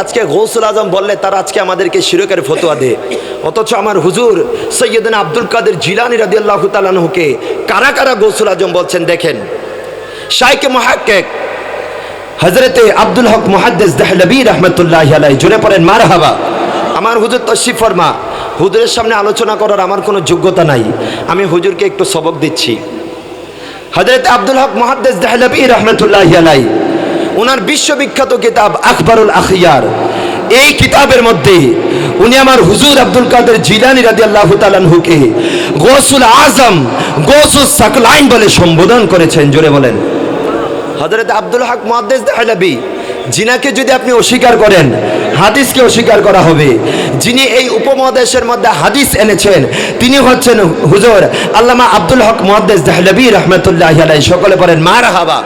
আজকে গৌসুল আজম বললে, তারা আজকে আমাদেরকে শিরকের ফতোয়া দে। অথচ আমার হুজুর সৈয়দিন আব্দুল কাদের জিলানি রাদি আল্লাহ তালানহুকে কারা কারা গৌসুল আজম বলছেন দেখেন। শাইকে মহাক্কেক হজরতে আব্দুল হক মুহাদ্দিস দেহলবী রহমতুল্লাহ আলাই জুড়ে পড়েন মার হাবা আমার হুজুর তশিফ ফরমা। হুজুরের সামনে আলোচনা করার আমার কোনো যোগ্যতা নাই। আমি হুজুরকে একটু সবক দিচ্ছি। হজরত আব্দুল হক মুহাদ্দিস দেহলবী রহমতুল্লাহ আলাই ওনার বিশ্ববিখ্যাত কিতাব আখবরুল আখিয়ার। এই কিতাবের মধ্যে উনি আমার হুজুর আব্দুল কাদের জিলানি রাদি আল্লাহ তালানহুকে গোসুল আজম, গোসুল সাকলাইন বলে সম্বোধন করেছেন, জোরে বলেন। হজরত আব্দুল হক মহাদ্দেস দেহলাবি, জিনাকে যদি আপনি অস্বীকার করেন, হাদিসকে অস্বীকার করা হবে। যিনি এই উপমহাদেশের মধ্যে হাদিস এনেছেন, তিনি হচ্ছেন হুজুর আল্লামা আব্দুল হক মহাদ্দেস দেহলাবি রহমতুল্লাহ সকলে বলেন মার হাবা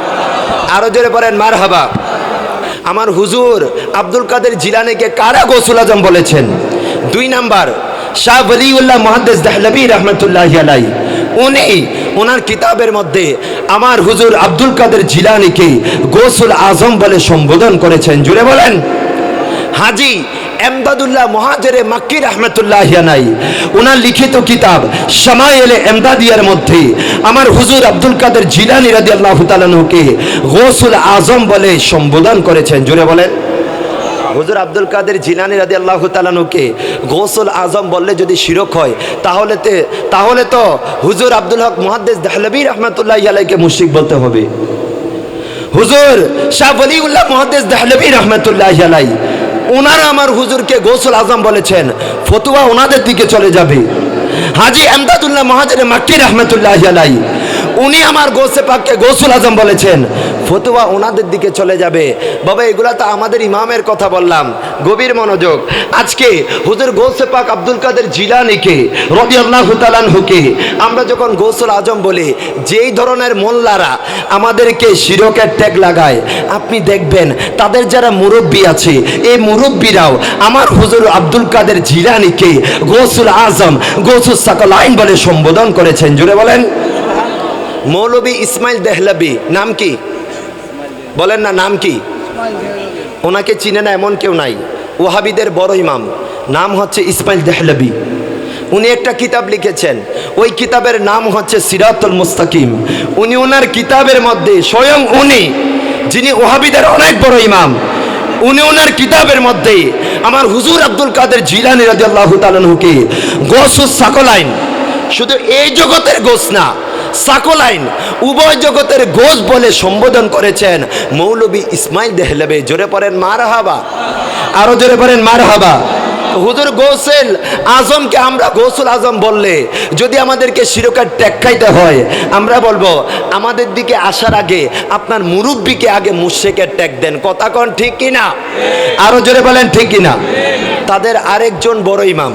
আরও জোরে পড়েন মার হাবা আমার হুজুর আব্দুল কাদের জিলানিকে কারা গোসুল আজম বলেছেন? দুই নাম্বার, শাহ বলিউল্লাহ মহাদ্দেস দেহলবী রহমতুল্লাহ আলাই উনি ওনার কিতাবের মধ্যে আমার হুজুর আব্দুল কাদের জিলানিকে গোসুল আজম বলে সম্বোধন করেছেন। জুড়ে বলেন। হাজি এমদাদুল্লাহ মহাজেরে মাক্কি রহমতুল্লাহ নাই ওনার লিখিত কিতাব সামাইলে এমদাদিয়ার মধ্যে। আমার হুজুর আব্দুল কাদের জিলানি রাদি আল্লাহ তালানুকে গোসুল আজম বলে সম্বোধন করেছেন। জুড়ে বলেন। হুজুর আব্দুল কাদের জিলানি রাদি আল্লাহ তালানুকে গোসুল আজম বললে যদি শিরক হয়, তাহলে তে তাহলে তো হুজুর আব্দুল হক মহাদ্দেস দেহলবী রহমতুল্লাহ আলাইকে মুশরিক বলতে হবে। হুজুর শাহ বলিউল্লাহ মহাদ্দেস দেহলবী রহমতুল্লাহ আলাই ওনারা আমার হুজুরকে গোসল আজম বলেছেন, ফতুয়া ওনাদের দিকে চলে যাবে। হাজি আমদাদুল্লাহ মহাজের মাক্কি রহমতুল্লাহ আলাই উনি আমার গোসে পাককে গোসুল আজম বলেছেন। ফতুয়া ওনাদের দিকে চলে যাবে। বাবা, এগুলা তো আমাদের ইমামের কথা বললাম। গভীর মনোযোগ। আজকে হুজুর গোসে পাক আব্দুল কাদের জিলানিকে রবি আল্লাহ হুকে আমরা যখন গোসল আজম বলি, যেই ধরনের মোল্লারা আমাদেরকে শিরকের ট্যাগ লাগায়, আপনি দেখবেন তাদের যারা মুরব্বী আছে, এই মুরব্বীরাও আমার হুজুর আব্দুল কাদের জিলানিকে গোসুল আজম, গোসুল সাকলাইন বলে সম্বোধন করেছেন। জুড়ে বলেন। মৌলবী ইসমাইল দেহলাবি, নাম কি? বলেন না, নাম কি? ওনাকে চিনে না, এমন কেউ নাই। ওহাবিদের বড় ইমাম। নাম হচ্ছে ইসমাইল দেহলাবি। উনি একটা কিতাব লিখেছেন। ওই কিতাবের নাম হচ্ছে সিরাতুল মুস্তাকিম। উনি ওনার কিতাবের মধ্যে স্বয়ং উনি, যিনি ওহাবিদের অনেক বড় ইমাম। উনি ওনার কিতাবের মধ্যে আমার হুজুর আব্দুল কাদের জিলানি রাদিয়াল্লাহু তাআলাহুকে গোসুস সাকলাইন। শুধু এই জগতের গোস না সাকলাইন, উভয় জগতের গোস বলে সম্বোধন করেছেন মৌলবী ইসমাইল দেহলেবে। জোরে পড়েন মার হাবা আরও জোরে পড়েন মার হাবা হুজুর, গোসেল আজমকে আমরা গোসুল আজম বললে যদি আমাদেরকে শিরকার ট্যাগ খাইতে হয়, আমরা বলব, আমাদের দিকে আসার আগে আপনার মুরব্বীকে আগে মুর্শেকের ট্যাগ দেন। কথা কন ঠিক কিনা আরও জোরে বলেন, ঠিক কিনা তাদের আরেকজন বড় ইমাম,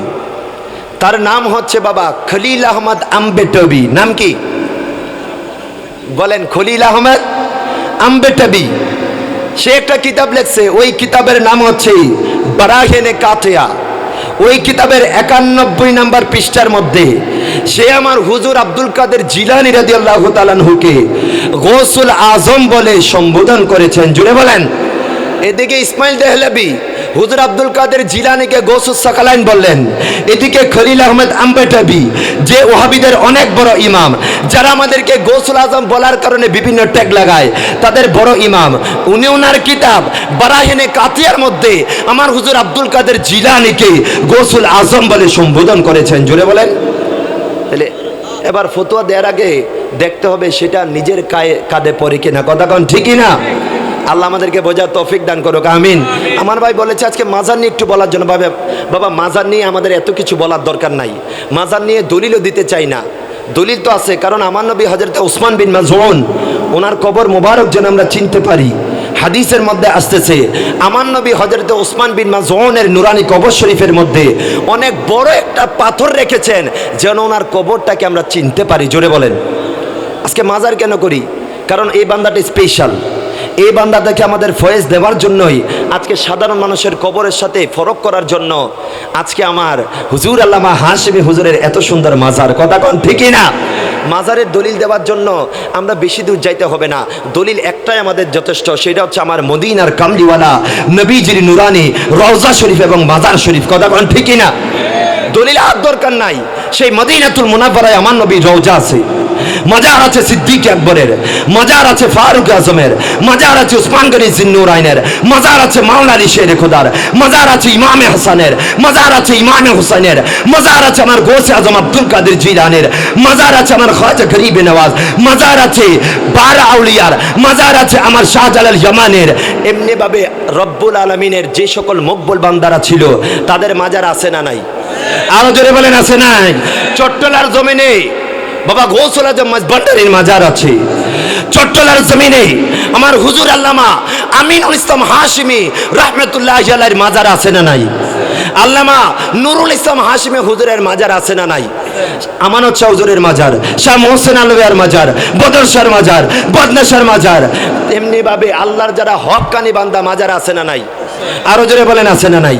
তার নাম হচ্ছে বাবা খলিল আহমদ আম্বেটবি নাম কি? বলেন, খলিল আহমদ আম্বেটবি, সে একটা কিতাব লেখছে, ওই কিতাবের নাম হচ্ছে বারাহেনে কাতেয়া। ওই কিতাবের একানব্বই নাম্বার পৃষ্ঠার মধ্যে, সে আমার হুজুর আব্দুল কাদের জিলানি রাদি আল্লাহ তালানহুকে গোসুল আজম বলে সম্বোধন করেছেন। জুড়ে বলেন। এদিকে ইসমাইল দেহলাবি হুজুর আব্দুল কাদের জিলানিকে গোসুস সাকালাইন বললেন, এদিকে খলিল আহমেদ আম্বেটাবি, যে ওহাবিদের অনেক বড় ইমাম, যারা আমাদেরকে গোসুল আজম বলার কারণে বিভিন্ন ট্যাগ লাগায়, তাদের বড় ইমাম। উনি ওনার কিতাব, বারাহিনে কাতিয়ার মধ্যে আমার হুজুর আব্দুল কাদের জিলানিকে গোসুল আজম বলে সম্বোধন করেছেন। জোরে বলেন। তাহলে এবার ফতোয়া দেওয়ার আগে দেখতে হবে সেটা নিজের কায়ে কাঁধে পড়ে কিনা। কথা কন ঠিকই না আল্লাহ আমাদেরকে বোঝার তৌফিক দান করুক আমিন। আমার ভাই বলেছে আজকে মাজার নিয়ে একটু বলার জন্য ভাবে বাবা মাজার নিয়ে আমাদের এত কিছু বলার দরকার নাই। মাজার নিয়ে দলিলও দিতে চাই না। দলিল তো আছে কারণ আমার নবী হজরত উসমান বিন মাজুন ওনার কবর মোবারক যেন আমরা চিনতে পারি। হাদিসের মধ্যে আসতেছে আমার নবী হজরত ওসমান বিন মাজনের নুরানি কবর শরীফের মধ্যে অনেক বড় একটা পাথর রেখেছেন যেন ওনার কবরটাকে আমরা চিনতে পারি। জোরে বলেন। আজকে মাজার কেন করি? কারণ এই বান্দাটা স্পেশাল এই বান্দা দেখে আমাদের ফয়েজ দেওয়ার জন্যই, আজকে সাধারণ মানুষের কবরের সাথে ফরক করার জন্য আজকে আমার হুজুর আল্লামা হাসিমি হুজুরের এত সুন্দর মাজার। কথা কোন ঠিকই না? মাজারের দলিল দেওয়ার জন্য আমরা বেশি দূর যাইতে হবে না। দলিল একটাই আমাদের যথেষ্ট, সেটা হচ্ছে আমার মদিনার কামলিওয়ালা নবীজির নুরানি রওজা শরীফ এবং মাজার শরীফ। কথা কোন ঠিকই না? দলিল আর দরকার নাই। সেই মদিনাতুল মুনাফারায় আমার নবী রওজা আছে। মাজার আছে সিদ্দিক আকবরের মাজার আছে ফারুক আজমের মাজার আছে উসমান গনি জিন্নুর আইনের মাজার আছে মাওলানা শের খোদার মাজার আছে ইমামে হাসানের মাজার আছে ইমামে হুসাইনের মাজার আছে আমার গোসে আজম আব্দুল কাদের জিলানের মাজার আছে আমার খাজা গরিবে নওয়াজ মাজার আছে বারা আউলিয়ার মাজার আছে আমার শাহজালাল জামানের এমনি ভাবে রব্বুল আলমিনের যে সকল মকবুল বান্দারা ছিল তাদের মাজার আছে না নাই আরও জোরে বলেন আছে নাই চট্টলার জমিনে বাবা গৌসল আজম ভান্ডারির মাজার আছে। চট্টলার জমিনে আমার হুজুর আল্লামা আমিনুল ইসলাম হাশিমি রহমতুল্লাহ আলাইহির মাজার আছে না নাই? আল্লামা নুরুল ইসলাম হাশিমি হুজুরের মাজার আছে না নাই? আমানত শাহ হুজুরের মাজার, শাহ মোহসেন আলবিয়ার মাজার, বদর শাহর মাজার বদনাশার মাজার তেমনি ভাবে আল্লাহর যারা হকানি বান্দা মাজার আছে না নাই? আরও জোরে বলেন, আছে না নাই?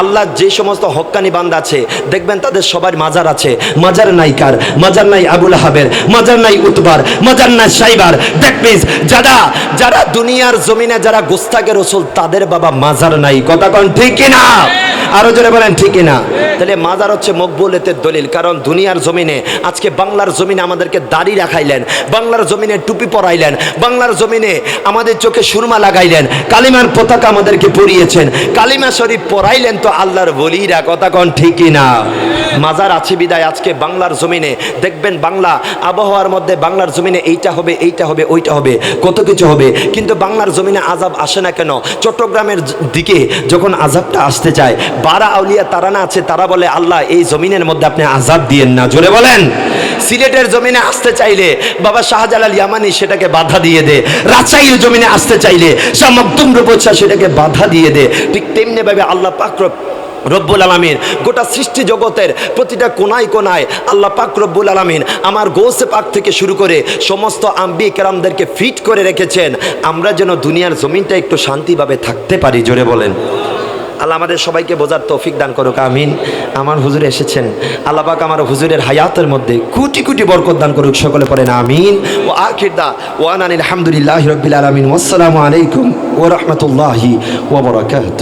আল্লাহ যে সমস্ত হক্কানি বান্দা আছে, দেখবেন তাদের সবার মাজার আছে। মাজার নাই কার? মাজার নাই আবুল হাবের মাজার নাই উতবার, মাজার নাই সাইবার। দেখবিস যারা যারা দুনিয়ার জমিনে যারা গোস্তাকে রসুল তাদের বাবা মাজার নাই। কথা কন ঠিক না আরও জোরে বলেন, ঠিক না তাহলে মাজার হচ্ছে মকবুলেতের দলিল, কারণ দুনিয়ার জমিনে আজকে বাংলার জমিনে আমাদেরকে দাড়ি রাখাইলেন, বাংলার জমিনে টুপি পরাইলেন, বাংলার জমিনে আমাদের চোখে সুরমা লাগাইলেন, কালিমার পতাকা আমাদেরকে পরিয়েছেন, কালিমা শরীফ পরাইলেন তো আল্লাহর বলিরা, কথা কন ঠিকই না মাজার আছে বিদায়, আজকে বাংলার জমিনে। দেখবেন বাংলা আবহাওয়ার মধ্যে বাংলার জমিনে এইটা হবে এইটা হবে, ওইটা হবে, কত কিছু হবে। কিন্তু বাংলার জমিনে আজাব আসে না কেন? চট্টগ্রামের দিকে যখন আজাবটা আসতে চায়, বারা আউলিয়া তারা না আছে, তারা বলে, আল্লাহ, এই জমিনের মধ্যে আপনি আজাব দিয়েন না। জোরে বলেন। সিলেটের জমিনে আসতে চাইলে বাবা শাহজালাল ইয়ামানি সেটাকে বাধা দিয়ে দে। রাজশাহীর জমিনে আসতে চাইলে শাহ রূপসা সেটাকে বাধা দিয়ে দে। ঠিক তেমনি ভাবে আল্লাহ পাক রব- রব্বুল আলমিন, গোটা সৃষ্টি জগতের প্রতিটা কোনায় কোনায় আল্লাহ পাক রব্বুল আলমিন আমার গোসে পাক থেকে শুরু করে সমস্ত আম্বি কেরামদেরকে ফিট করে রেখেছেন। আমরা যেন দুনিয়ার জমিনটা একটু শান্তিভাবে থাকতে পারি, জোরে বলেন। আল্লাহ আমাদের সবাইকে বোঝার তৌফিক দান করুক, আমিন। আমার হুজুর এসেছেন। আল্লাহ পাক আমার হুজুরের হায়াতের মধ্যে কোটি কোটি বরকত দান করুক, সকলে পড়েন আমিন। ও আখিরদা ওয়ান আলহামদুলিল্লাহ রবিল আলমিন। আসসালামু আলাইকুম ও রহমতুল্লাহি ওবরাকাত